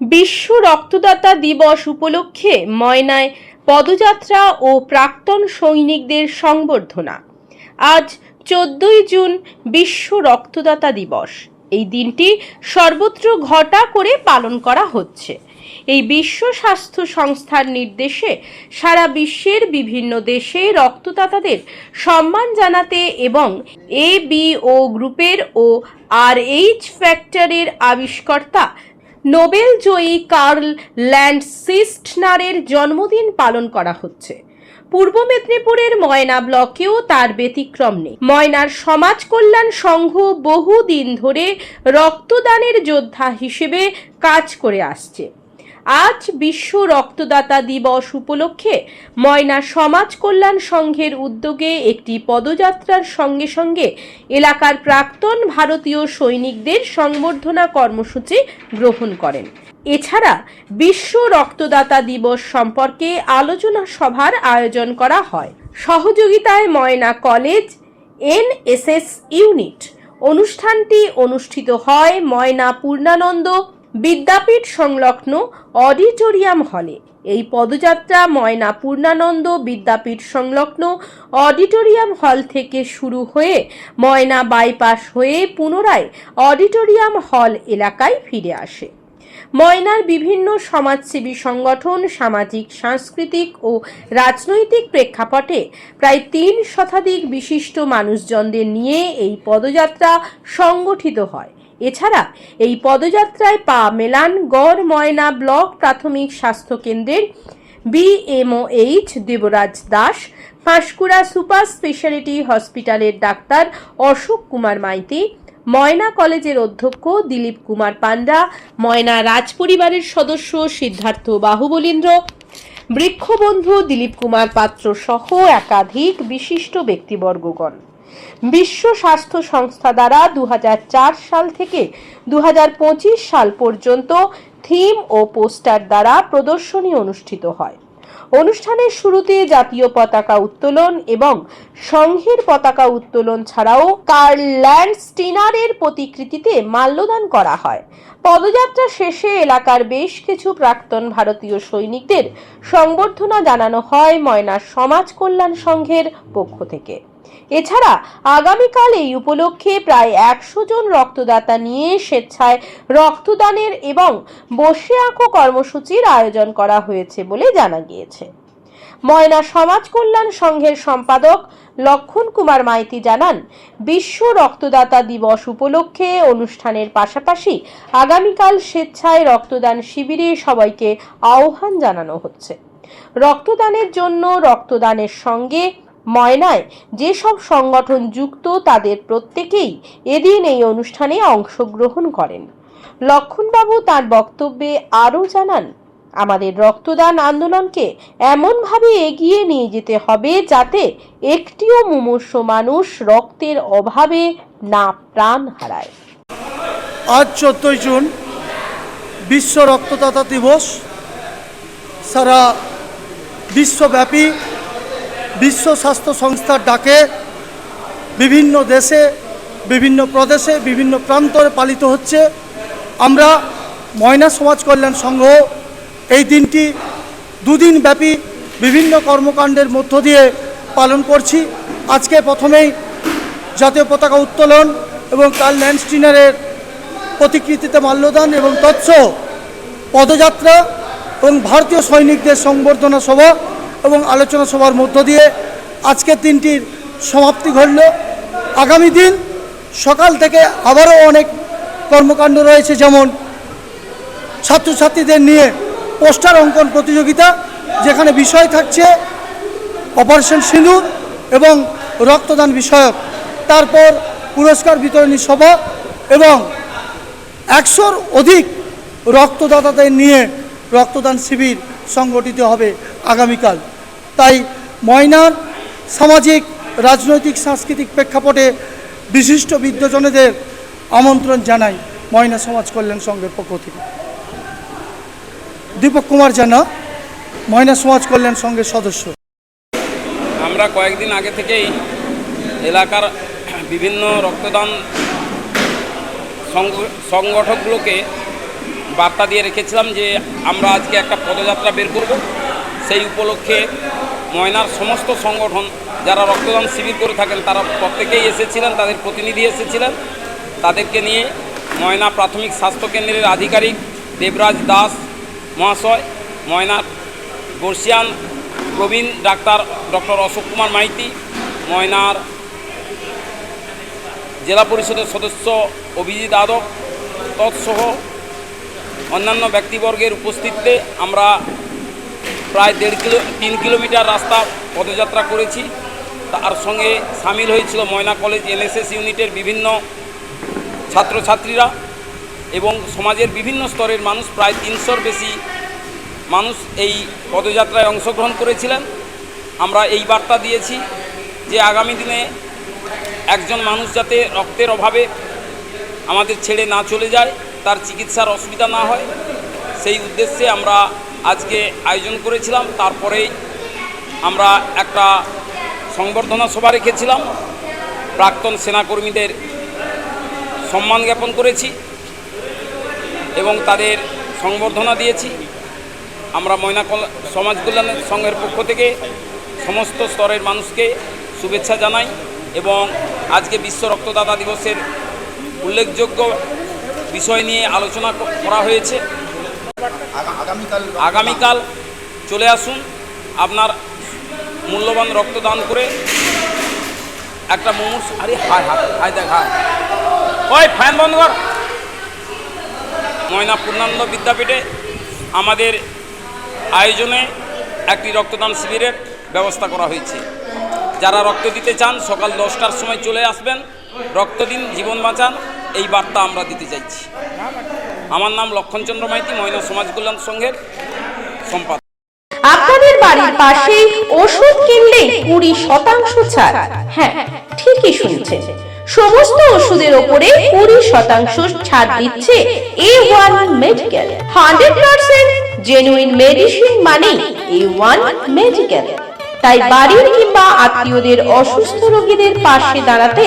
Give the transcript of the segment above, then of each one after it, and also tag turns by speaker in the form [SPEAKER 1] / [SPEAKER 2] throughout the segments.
[SPEAKER 1] বিশ্ব রক্তদাতা দিবস উপলক্ষে ময়নায় পদযাত্রা ও প্রাক্তন সৈনিকদের সংবর্ধনা। আজ চোদ্দই জুন বিশ্ব রক্তদাতা দিবস। এই দিনটি সর্বত্র ঘটা করে পালন করা হচ্ছে। এই বিশ্ব স্বাস্থ্য সংস্থার নির্দেশে সারা বিশ্বের বিভিন্ন দেশে রক্তদাতাদের সম্মান জানাতে এবং এ বি ও গ্রুপের ও আর এইচ ফ্যাক্টরের আবিষ্কর্তা নোবেল জয়ী কার্ল ল্যান্ড সিস্টনারের জন্মদিন পালন করা হচ্ছে। পূর্ব মেদিনীপুরের ময়না ব্লকেও তার ব্যতিক্রম নেই। ময়নার সমাজ কল্যাণ সংঘ বহুদিন ধরে রক্তদানের যোদ্ধা হিসেবে কাজ করে আসছে। আজ বিশ্ব রক্তদাতা দিবস উপলক্ষে ময়না সমাজ কল্যাণ সংঘের উদ্যোগে একটি পদযাত্রার সঙ্গে সঙ্গে এলাকার প্রাক্তন ভারতীয় সৈনিকদের সংবর্ধনা কর্মসূচি গ্রহণ করেন। এছাড়া বিশ্ব রক্তদাতা দিবস সম্পর্কে আলোচনা সভার আয়োজন করা হয়। সহযোগিতায় ময়না কলেজ, এনএসএস ইউনিট। অনুষ্ঠানটি অনুষ্ঠিত হয় ময়না পূর্ণানন্দ বিদ্যাপীঠ সংলগ্ন অডিটোরিয়াম হলে। এই পদযাত্রা ময়না পূর্ণানন্দ বিদ্যাপীঠ সংলগ্ন অডিটোরিয়াম হল থেকে শুরু হয়ে ময়না বাইপাস হয়ে পুনরায় অডিটোরিয়াম হল এলাকায় ফিরে আসে। ময়নার বিভিন্ন সমাজসেবী সংগঠন, সামাজিক, সাংস্কৃতিক ও রাজনৈতিক প্রেক্ষাপটে প্রায় তিন শতাধিক বিশিষ্ট মানুষজনদের নিয়ে এই পদযাত্রা সংগঠিত হয়। এছাড়া এই পদযাত্রায় পা মেলান গড় ময়না ব্লক প্রাথমিক স্বাস্থ্য কেন্দ্রের BMOH Debraj Das, Panskura super speciality হসপিটালের ডাক্তার অশোক কুমার মাইতি, ময়না কলেজের অধ্যক্ষ দিলীপ কুমার পান্ডা, ময়না রাজপরিবারের সদস্য সিদ্ধার্থ বাহুবলীন্দ্র, বৃক্ষবন্ধু দিলীপ কুমার পাত্র সহ একাধিক বিশিষ্ট ব্যক্তিবর্গগণ। বিশ্ব স্বাস্থ্য সংস্থা দ্বারা দু হাজার চার সাল থেকে দু হাজার পঁচিশ সাল পর্যন্ত থিম ও পোস্টার দ্বারা প্রদর্শনী অনুষ্ঠিত হয়। অনুষ্ঠানের শুরুতে জাতীয় পতাকা উত্তোলন এবং সংঘের পতাকা উত্তোলন ছাড়াও কার্ল ল্যান্ড স্টিনারের প্রতিকৃতিতে মাল্যদান করা হয়। পদযাত্রা শেষে এলাকার বেশ কিছু প্রাক্তন ভারতীয় সৈনিকদের সংবর্ধনা জানানো হয় ময়না সমাজ কল্যাণ সংঘের পক্ষ থেকে। এছাড়া আগামীকাল এই উপলক্ষে প্রায় একশো জন রক্তদাতা নিয়ে স্বেচ্ছায় রক্তদানের এবং বসে আঁকো কর্মসূচির আয়োজন করা হয়েছে বলে জানা গিয়েছে। ময়না সমাজ কল্যাণ সংঘের সম্পাদক লক্ষণ কুমার মাইতি জানান, বিশ্ব রক্তদাতা দিবস উপলক্ষে অনুষ্ঠানের পাশাপাশি আগামীকাল স্বেচ্ছায় রক্তদান শিবিরে সবাইকে আহ্বান জানানো হচ্ছে। রক্তদানের জন্য রক্তদানের সঙ্গে ময়নায় যেসব সংগঠন যুক্ত তাদের প্রত্যেকেই এদিন এই অনুষ্ঠানে অংশগ্রহণ করেন। লক্ষণবাবু তার বক্তব্যে আরও জানান, আমাদের রক্তদান আন্দোলনকে এমনভাবে এগিয়ে নিয়ে যেতে হবে যাতে একটিও মুমূর্ষ মানুষ রক্তের অভাবে না প্রাণ হারায়।
[SPEAKER 2] আজ চোদ্দোই জুন, বিশ্ব রক্তদাতা দিবস। সারা বিশ্বব্যাপী বিশ্ব স্বাস্থ্য সংস্থার ডাকে বিভিন্ন দেশে, বিভিন্ন প্রদেশে, বিভিন্ন প্রান্তরে পালিত হচ্ছে। আমরা ময়না সমাজ কল্যাণ সংঘ এই দিনটি দুদিন ব্যাপী বিভিন্ন কর্মকাণ্ডের মধ্য দিয়ে পালন করছি। আজকে প্রথমেই জাতীয় পতাকা উত্তোলন এবং কার্ল ল্যান্ডস্টিনারের প্রতিকৃতিতে মাল্যদান এবং তৎস পদযাত্রা এবং ভারতীয় সৈনিকদের সংবর্ধনা সভা এবং আলোচনা সভার মধ্য দিয়ে আজকের দিনটির সমাপ্তি ঘটল। আগামী দিন সকাল থেকে আবারও অনেক কর্মকাণ্ড রয়েছে, যেমন ছাত্রছাত্রীদের নিয়ে পোস্টার অঙ্কন প্রতিযোগিতা, যেখানে বিষয় থাকছে অপারেশন সিঁদুর এবং রক্তদান বিষয়ক। তারপর পুরস্কার বিতরণী সভা এবং একশোর অধিক রক্তদাতাদের নিয়ে রক্তদান শিবির সংগঠিত হবে আগামীকাল। তাই ময়নার সামাজিক, রাজনৈতিক, সাংস্কৃতিক প্রেক্ষাপটে বিশিষ্ট বিদ্যজনেদের আমন্ত্রণ জানাই ময়না সমাজ কল্যাণ সংঘের পক্ষ থেকে। দীপক কুমার জানা, ময়না সমাজ কল্যাণ সংঘের সদস্য।
[SPEAKER 3] আমরা কয়েকদিন আগে থেকেই এলাকার বিভিন্ন রক্তদান সংগ- সংগঠকগুলোকে বার্তা দিয়ে রেখেছিলাম যে আমরা আজকে একটা পদযাত্রা বের করব। সেই উপলক্ষে ময়নার সমস্ত সংগঠন যারা রক্তদান শিবির করে থাকেন, তারা প্রত্যেকেই এসেছিলেন, তাদের প্রতিনিধি এসেছিলেন। তাদেরকে নিয়ে ময়না প্রাথমিক স্বাস্থ্যকেন্দ্রের আধিকারিক দেবরাজ দাস মহাশয়, ময়নার বর্ষিয়ান প্রবীণ ডাক্তার ডক্টর অশোক কুমার মাইতি, ময়নার জেলা পরিষদের সদস্য অভিজিৎ আদক, তৎসহ অন্যান্য ব্যক্তিবর্গের উপস্থিতিতে আমরা প্রায় দেড় কিলো, তিন কিলোমিটার রাস্তা পদযাত্রা করেছি। তার সঙ্গে সামিল হয়েছিল ময়না কলেজ এনএসএস ইউনিটের বিভিন্ন ছাত্রছাত্রীরা এবং সমাজের বিভিন্ন স্তরের মানুষ, প্রায় তিনশোর বেশি মানুষ এই পদযাত্রায় অংশগ্রহণ করেছিলেন। আমরা এই বার্তা দিয়েছি যে আগামী দিনে একজন মানুষ যাতে রক্তের অভাবে আমাদের ছেড়ে না চলে যায়, তার চিকিৎসার অসুবিধা না হয়, সেই উদ্দেশ্যে আমরা আজকে আয়োজন করেছিলাম, তারপরেই আমরা একটা সংবর্ধনা সভা রেখেছিলাম। প্রাক্তন সেনাকর্মীদের সম্মান জ্ঞাপন করেছি এবং তাদের সংবর্ধনা দিয়েছি। আমরা ময়না সমাজ কল্যাণ সংঘের পক্ষ থেকে সমস্ত স্তরের মানুষকে শুভেচ্ছা জানাই এবং আজকে বিশ্ব রক্তদাতা দিবসের উল্লেখযোগ্য বিষয় নিয়ে আলোচনা করা হয়েছে।
[SPEAKER 4] আগামীকাল
[SPEAKER 3] চলে আসুন আপনার মূল্যবান রক্তদান করে। একটা মুমূর্ষ, আরে হায় হায় হায়, দেখ, হায়। ফ্যান বন্ধ কর। ময়না পূর্ণানন্দ বিদ্যাপীঠে আমাদের আয়োজনে একটি রক্তদান শিবিরের ব্যবস্থা করা হয়েছে। যারা রক্ত দিতে চান, সকাল দশটার সময় চলে আসবেন। রক্ত দিন জীবন বাঁচান, এই বার্তা আমরা দিতে চাইছি। আমার নাম লক্ষণচন্দ্র মাইতি ময়না সমাজ কল্যাণ সংঘের সম্পাদক।
[SPEAKER 1] আপনাদের বাড়ির পাশেই ওষুধ কিনলে কুড়ি শতাংশ ছাড়। হ্যাঁ ঠিকই শুনছেন। সমস্ত ওষুধের ওপরে কুড়ি শতাংশ ছাড় দিচ্ছে A one medical hundred percent genuine medicine মানে এ ওয়ান মেডিকেল তাই বাড়ির কিংবা আত্মীয়দের অসুস্থ রোগীদের পাশে দাঁড়াতে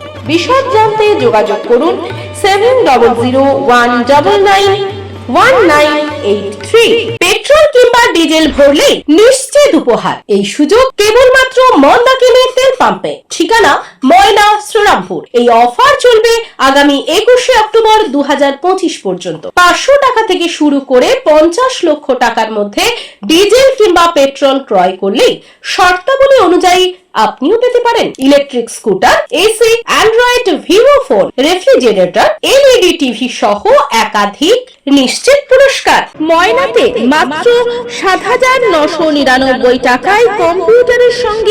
[SPEAKER 1] বিশদ জানতে যোগাযোগ করুন seven double zero one double nine one nine eight three petrol কিংবা ডিজেল ভরলে নিশ্চিত উপহার। এই সুযোগ কেবলমাত্র মন্দাকিনীর তেল পাম্পে। ঠিকানা ময়না শ্রীরামপুর। এই অফার চলবে আগামী একুশে অক্টোবর দু হাজার পঁচিশ পর্যন্ত। পাঁচশো টাকা থেকে শুরু করে পঞ্চাশ লক্ষ টাকার মধ্যে ডিজেল কিংবা পেট্রোল ক্রয় করলেই শর্তাবলী অনুযায়ী আপনিও পেতে পারেন electric scooter AC android Vivo phone refrigerator LED TV সহ একাধিক নিশ্চিত পুরস্কার। ময়নাতে মাত্র সাত হাজার নশো নিরানব্বই টাকায় কম্পিউটারের সঙ্গে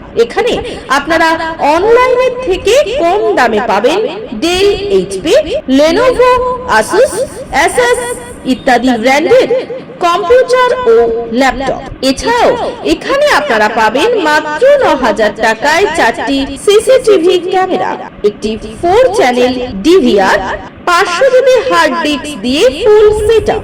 [SPEAKER 1] এখানে আপনারা অনলাইনের থেকে কম দামে পাবেন Dell HP Lenovo Asus S S ইত্যাদি ব্র্যান্ডের কম্পিউটার ও ল্যাপটপ এছাড়াও এখানে আপনারা পাবেন মাত্র ন হাজার টাকায় চারটি সিসিটিভি ক্যামেরা একটি ফোর চ্যানেল ডিভিআর পাঁচশো জিবি হার্ড ডিস্ক দিয়ে ফুল সেটআপ